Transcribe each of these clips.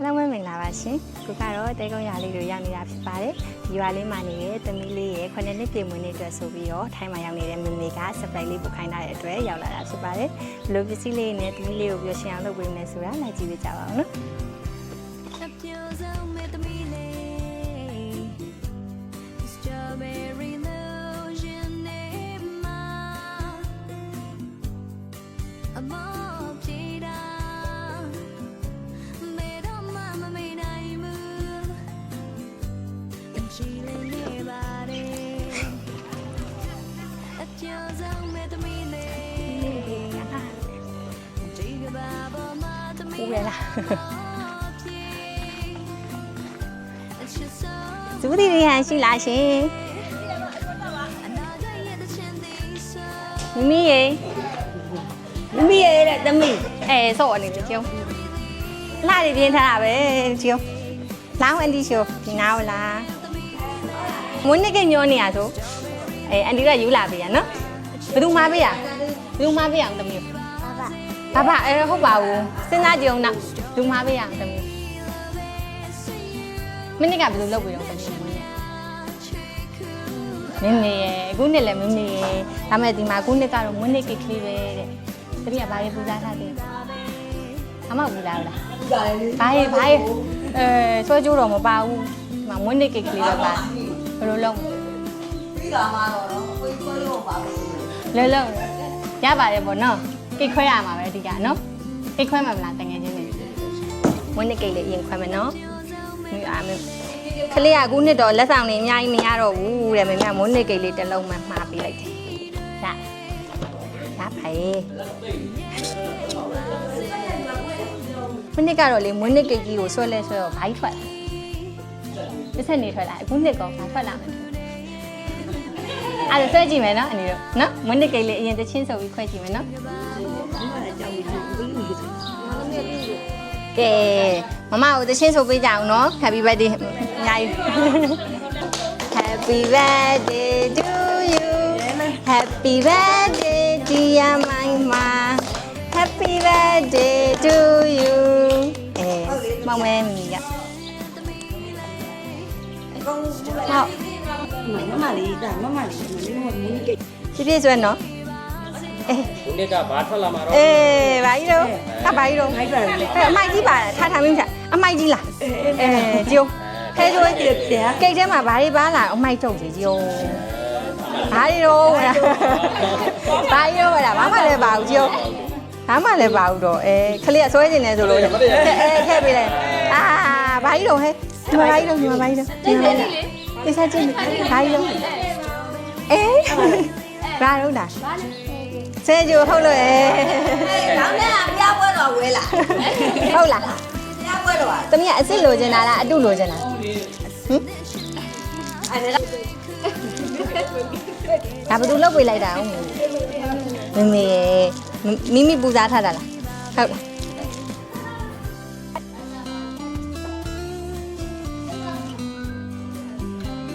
အားလုံးပဲမင်္ဂလာပါရှင်ခုကတော့တဲကုန်းရွာလေးကိုရောက်နေတာဖြစ်ပါတယ်ဒီရွာလေးမှာနေတဲ့သမီးလေးရဲ့ခုနှစ်နှစ်ပြည့်မွေးနေ့အတွက်ဆိုပြီးတော့ထိုင်းမှာရောက်နေတဲ့မိမိက surprise လေးပို့ခိုင်းထားတဲ့အတွက်ရောက်လာတာဖြစ်ပါတယ်ဘယ်လိုပစ္စည်းလေးနဲ့သမီးလေးကိုပြောရှင်းအောင်လုပ်ပေးမယ်ဆိုတာလိုက်ကြည့်ပေးကြပါဦးနော် လား It's just so ဇူးတီရဟန်ရှိလားရှင် another year the chin so မိမိရေမိမိရေတဲ့သမီးအဲဆော့အနေနဲ့ကျုံလှတွေပြင်းထားတာပဲကျုံလောင်းအန်တီရှိုဒီနားဟုတ်လားမွန်းနေ့ကညောနေရဆိုအဲအန်တီကယူလာပေးရနော်ဘယ်သူမှပေးရဘယ်သူမှပေးရအောင်သမီး ဘာဘာအဲဟုတ်ပါဘူးစဉ်းစားကြည့်အောင်နောက်ဘယ်သူမှပေးရအောင်သမီးမနေ့ကဘယ်လိုလုပ်ပြီးတော့သမီးမွန်းနေ့မင်းမေရဲ့အခုနှစ်လည်းမင်းမေရဲ့ဒါမဲ့ဒီမှာအခုနှစ်ကတော့မွန်းနေ့ကိတ်ကလေးပဲတဲ့တတိယဘာရေးပူဇော်ထားတယ်အမောက်ပူဇော်လားဘာရေးဘာရေးအဲဆွဲကြိုးတော့မပါဘူးဒီမှာမွန်းနေ့ကိတ်ကလေးပဲပါဘယ်လိုလုပ်ပြီးတာမှတော့နော်ကိုယ်ကိုယ်လုံးပါပဲလဲလဲရပါတယ်ပေါ့နော် ကိတ်ခွဲရမှာပဲအဓိကနော်ကိတ်ခွဲမှာမလားတကယ်ချင်းနေမွန်းနေ့ကိတ်လေးအရင်ခွဲမယ်နော်ဒီအားမကလေးကအခုနှစ်တော့လက်ဆောင်နေအများကြီးမရတော့ဘူးတဲ့မမေကမွန်းနေ့ကိတ်လေးတစ်လုံးမှမှားပေးလိုက်တယ်ရရပါရဲ့မနေ့ကတော့လေမွန်းနေ့ကိတ်ကြီးကိုဆွဲလဲဆွဲတော့ဘိုက်ထွက်လာတစ်ဆက်နေထွက်လာအခုနှစ်ကောဘာထွက်လာမလဲအဲ့ဒါဆွဲကြည့်မယ်နော်အနေတို့နော်မွန်းနေ့ကိတ်လေးအရင်တချင်းဆိုပြီးခွဲကြည့်မယ်နော် ကဲမမကိုတချင်းဆိုပေးကြအောင်နော် Happy birthday အများကြီး Happy birthday to you Happy birthday dear my ma Happy birthday to you အဲမောင်မဲမီကကောင်းဟုတ်မမလေးဒါမမလေးမလေးမမင်းကိတ်ပြည့်ပြည့်ဆွဲနော်အေး ဒီနေ့ကဘာထွက်လာမှာတော့အေးဘာကြီးတော့ကဘာကြီးတော့မိုက်ပါလေအဲအမိုက်ကြီးပါလားထားထားမင်းဖြတ်အမိုက်ကြီးလားအဲကျိုးခဲကျိုးကိတ်ထဲမှာဘာတွေပါလားအမိုက်ထုတ်ကြီးကျိုးဘာတွေတော့ဘာကြီးတော့လားဘာမှလည်းပါဘူးကျိုးဘာမှလည်းပါဘူးတော့အဲခလေးကဆွဲနေတယ်ဆိုလို့အဲခဲပေးလိုက်အာဘာကြီးတော့ဟဲ့ဒီမှာဘာကြီးတော့ဒီမှာဘာကြီးတော့ဒီမှာတိစားချင်းဘာကြီးတော့အေးဘာလို့လား ဆဲကျိုးဟုတ်လို့အဲကောင်းတဲ့ပြပွဲတော်ဝဲလာဟုတ်လားပြပွဲတော်။တမီးကအစ်စ်လိုချင်တာလားအတုလိုချင်တာ။ဟင်အဲ့ဒါဒါဘယ်သူလုပ်ပေးလိုက်တာအောင်မမေရဲ့မိမိပူဇော်ထားတာလား။ဟုတ်လား။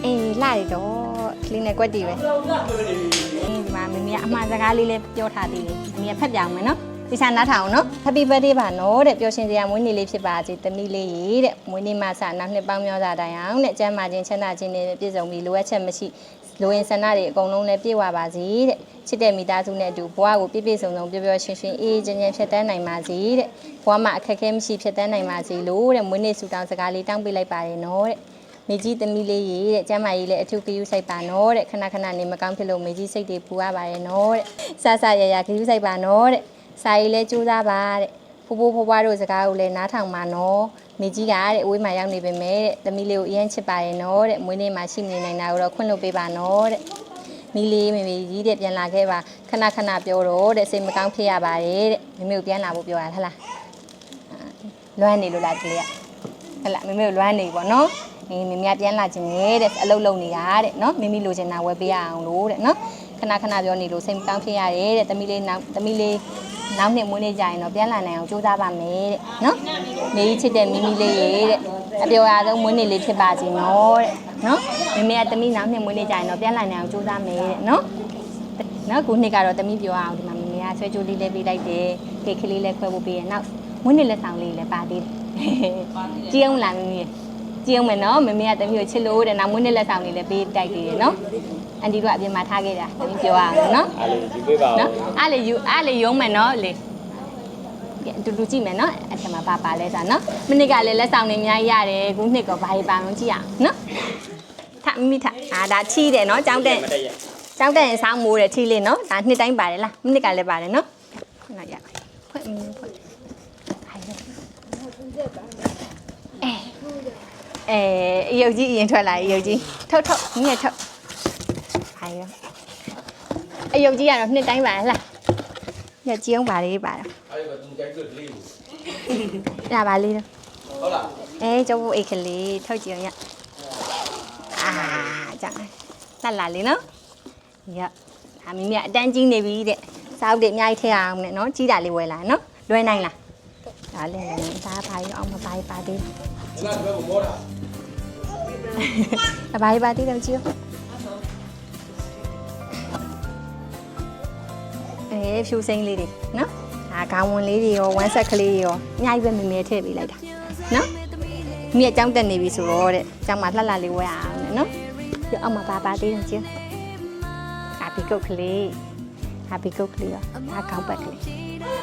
အေးလာရတော့ကလေးနဲ့ကွက်တီပဲ။ဒီ မှာမမေကအမှားစကားလေးလည်းပြောထားသေးတယ်။မမေကဖတ်ပြအောင်မယ်နော်။ဒီစားနားထောင်နော် Happy birthday ပါနော်တဲ့ပျော်ရွှင်စရာမွေးနေ့လေးဖြစ်ပါစေတမီးလေးရေတဲ့မွေးနေ့မှာစနောက်နှစ်ပေါင်းများစွာတိုင်အောင်တဲ့ကျမ်းမာခြင်းချမ်းသာခြင်းတွေပြည့်စုံပြီးလိုအပ်ချက်မရှိလိုရင်ဆန္ဒတွေအကုန်လုံးလည်းပြည့်ဝပါစေတဲ့ချစ်တဲ့မိသားစုနဲ့အတူဘဝကိုပြည့်ပြည့်စုံစုံပျော်ပျော်ရွှင်ရွှင်အေးအေးချမ်းချမ်းဖြတ်တန်းနိုင်ပါစေတဲ့ဘဝမှာအခက်အခဲမရှိဖြတ်တန်းနိုင်ပါစေလို့တဲ့မွေးနေ့ဆုတောင်းစကားလေးတောင်းပေးလိုက်ပါတယ်နော်တဲ့ မေကြီးသမီးလေးရေတဲ့ကျမ်းမာရေးလည်းအထူးဂရုစိုက်ပါနော်တဲ့ခဏခဏနေမကောင်းဖြစ်လို့မေကြီးစိတ်တွေပူရပါတယ်နော်တဲ့ဆဆရရဂရုစိုက်ပါနော်တဲ့စာရေးလဲကြိုးစားပါတဲ့ဖိုးဖိုးဖွားဖွားတို့စကားကိုလည်းနားထောင်ပါနော်မိကြီးကတဲ့အဝေးမှာရောက်နေပေမဲ့တဲ့သမီးလေးကိုအရင်ချစ်ပါတယ်နော်တဲ့မွေးနေ့မှာရှိနေနိုင်တာကိုတော့ခွင့်လွှတ်ပေးပါနော်တဲ့မိလေးမေမေကြီးတဲ့ပြန်လာခဲ့ပါခဏခဏပြောတော့တဲ့စိတ်မကောင်းဖြစ်ရပါတယ်တဲ့မေမေကိုပြန်လာဖို့ပြောတာဟဟလားအာလွမ်းနေလို့လားဒီလေးကဟဟလားမေမေကိုလွမ်းနေပြီပေါ့နော် မေမေမြပြန်လာခြင်းနဲ့တဲ့အလုပ်လုပ်နေတာတဲ့နော်မိမိလိုချင်တာဝယ်ပေးရအောင်လို့တဲ့နော်ခဏခဏပြောနေလို့စိတ်မကောင်းဖြစ်ရတယ်တဲ့သမီးလေးနောက်သမီးလေးနောက်နှစ်မွေးနေ့ကျရင်တော့ပြန်လာနိုင်အောင်ကြိုးစားပါမယ်တဲ့နော်မေကြီးချစ်တဲ့မိမိလေးရေတဲ့အပြောအရဆုံးမွေးနေ့လေးဖြစ်ပါစေနော်တဲ့နော်မမေကတမီးနောက်နှစ်မွေးနေ့ကျရင်တော့ပြန်လာနိုင်အောင်ကြိုးစားမယ်တဲ့နော်နော်ခုနှစ်ကတော့တမီးပြောအောင်ဒီမှာမမေကဆွဲကြိုးလေးလေးပေးလိုက်တယ်ကေကလေးလေးခွဲဖို့ပေးရနောက်မွေးနေ့လက်ဆောင်လေးလည်းပါသေးတယ်ကြည့်အောင်လားမမေ ကြည့်အောင်မယ်နော်မမေကတမီးကိုချစ်လို့တဲ့နောက်မွေးနေ့လက်ဆောင်လေးလည်းပေးတိုက်သေးတယ်နော်အန်တီတို့ကအပြင်မှာထားခဲ့တာတမီးပြောရအောင်နော်အားလေးဒီပေးပါဦးနော်အားလေယူအားလေရုံးမယ်နော်လေကဲအတူတူကြည့်မယ်နော်အထက်မှာပါပါလဲစားနော်မနစ်ကလည်းလက်ဆောင်တွေအများကြီးရတယ်ခုနှစ်ကဘာကြီးပါအောင်ကြည့်ရအောင်နော်ထမမိထအာဒါချီးတယ်နော်ကြောင်းတဲ့မတက်ရကြောင်းတဲ့ရင်စားမိုးတယ်ချီးလေးနော်ဒါနှစ်တိုင်းပါတယ်လားမနစ်ကလည်းပါတယ်နော်ခုနရပါဖွင့်မင်းဖွင့်ဟိုင်အဲ အဲအယုတ်ကြီးအရင်ထွက်လာအယုတ်ကြီးထုတ်ထုတ်မြက်ထုတ်ဟိုင်ရောအယုတ်ကြီးကတော့နှစ်တိုင်းပါတယ်လားညကြည့်အောင်ပါလေးပါတော့အဲ့ဒါသူကြိုက်လို့လေးကိုဒါပါလေးတော့ဟုတ်လားအဲကျုပ်အိတ်ကလေးထုတ်ကြည့်အောင်ရအာကြောင့်တက်လာလေးနော်ရဒါမိမိကအတန်းကြီးနေပြီတဲ့စားအုပ်တွေအများကြီးထည့်အောင်နဲ့နော်ကြီးတာလေးဝယ်လာနော်လွယ်နိုင်လားဒါလည်းလည်းဒါဘာကြီးအောင်မပါပါသေးဒီ ကဘယ်ကိုမောတာဘူးဘာကြီးပါသေးတော့ကြည့်အောင်အဲဖြူစိမ့်လေးတွေနော်ဒါခေါင်းဝင်လေးတွေရောဝမ်းဆက်ကလေးတွေရောအများကြီးပဲမိမိထည့်ပေးလိုက်တာနော်မြက်ကြောင်းတက်နေပြီဆိုတော့တဲ့ကျောင်းမှာလှလှလေးဝဲအောင်နဲ့နော်ပြအောက်မှာပါပါသေးတယ်ချင်းအာဘီကုတ်ကလေးအာဘီကုတ်ကလေးရောဒါကောင်းပတ်ကလေး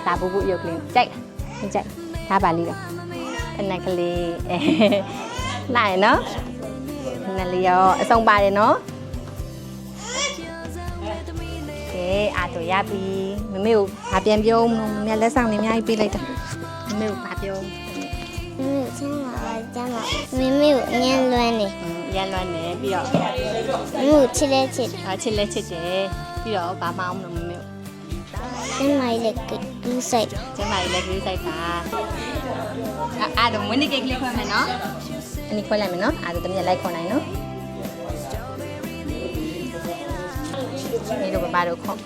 ဒါဘူးဘူးရုပ်ကလေးကြိုက်လားကြိုက်ဒါပါလေး တော့အနက်ကလေးအဲလာရနော်နည်းလေးရောအစုံပါတယ်နော်ကဲအာတော့ရပြီမမေကိုဗာပြန်ပြောမလို့မမေလက်ဆောင်နေအများကြီးပေးလိုက်တာမမေကိုဗာပြောမမေချမ်းပါပါချမ်းပါမမေကိုအငင်းလွမ်းနေอืมရန်လွမ်းနေပြီးတော့မမေကိုချစ်လဲချစ်အချစ်လက်ချစ်တယ်ပြီးတော့ဘာမှအောင်လို့မမေ ချမ်းမိုင်လည်းကူးဆိုင်ကျမကြီးလည်းပြေးဆိုင်ပါအဲ့အဲ့တော့မွေးနေ့ကိတ်ကလေးခွဲမယ်နော်အနိခွဲလိုက်မယ်နော်အဲ့ဒါတမီးလိုက်ခွန်နိုင်နော်ဒီလိုပါတော့ခေါ့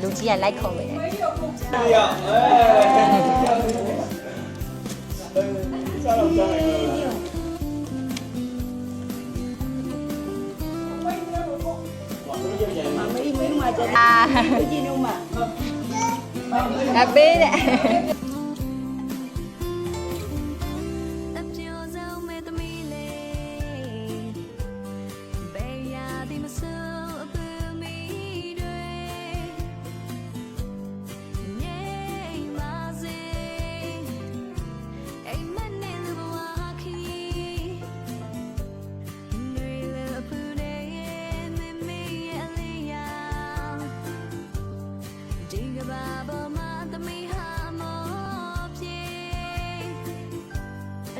လူကြီးကလိုက်ခုံမယ်ရအဲမေးမေးမှကျတယ် အာကြည့်လို့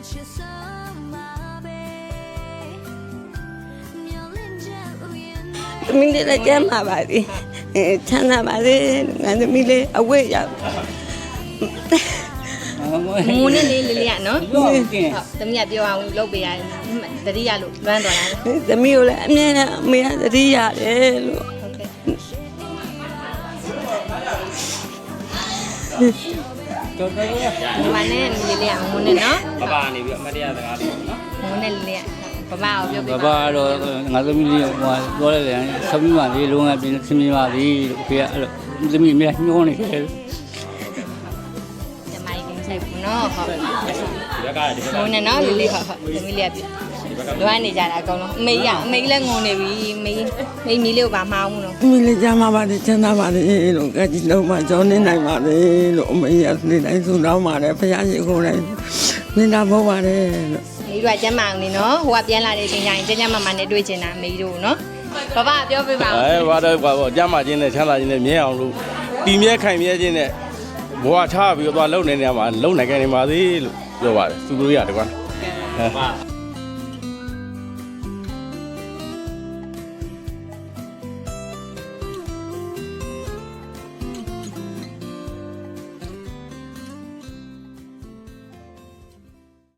ချစ်ဆုံးမှာပဲမျောလင့်ချက်ဥယျာဉ်နဲ့သမီးလေးလည်းကျမ်းပါပါစေအဲချမ်းသာပါစေငါသမီးလေးအဝိတ်ရငိုနဲ့လေးလေးလေးရနော်ဟုတ်တမီးကပြောအောင်လုပ်ပေးရတတိယလို့လွမ်းသွားတာသမီးကိုလည်းအမြဲတမ်းအမေကသတိရတယ်လို့ဟုတ်ကဲ့တော်တော်ရဒီ မှာနဲ့လေးလေးကငိုနဲ့နော်ပပနေပြီးအမတရားစကားလေးနော်ငိုနဲ့လေးလေးကဘဘကိုပြောပြဘပါဘကတော့ငါသမီးလေးဟိုပြောလိုက်တယ်သမီးမလေးလုံးဝပြင်းစမြင်ပါသည်လို့ဖေကအဲ့လိုသမီးအမြဲညှိုးနေတယ်ကျမကြီးကဆိုင်ဘူးနော်ဟုတ်ဒီဘက်ကဒီဘက်ကငိုနဲ့နော်လေးလေးဟုတ်ဟုတ်တမီးလေးကပြ လွမ်းနေကြတာအကုန်လုံးအမေကအမေလည်းငိုနေပြီမေမေမီလေးကိုပါမအောင်ဘူးနော်သမီးလေးကျမ်းပါပါစေချမ်းသာပါစေလို့ကကြီးလုံးမကြောင်းနေနိုင်ပါစေလို့အမေရနေတိုင်းဆုတောင်းပါတယ်ဖခင်ရှိခိုးတိုင်းမင်းသားဘောပါတယ်လို့မေတို့ကကျမ်းမအောင်နေနော်ဟိုကပြန်လာတဲ့အချိန်ကျရင်ကျကျမမနဲ့တွေ့ချင်တာမေတို့နော်ဘဘပြောပြပါဦးအဲဘာတော့ကွာပေါ့ကြမ်းမာခြင်းနဲ့ချမ်းသာခြင်းနဲ့မြဲအောင်လို့တီမြဲခိုင်မြဲခြင်းနဲ့ဘဝထားပြီးတော့သွားလုံနေနေမှာလုံနိုင်ကြနေပါသေးလို့ပြောပါတယ်သူတို့ရတယ်ကွာပ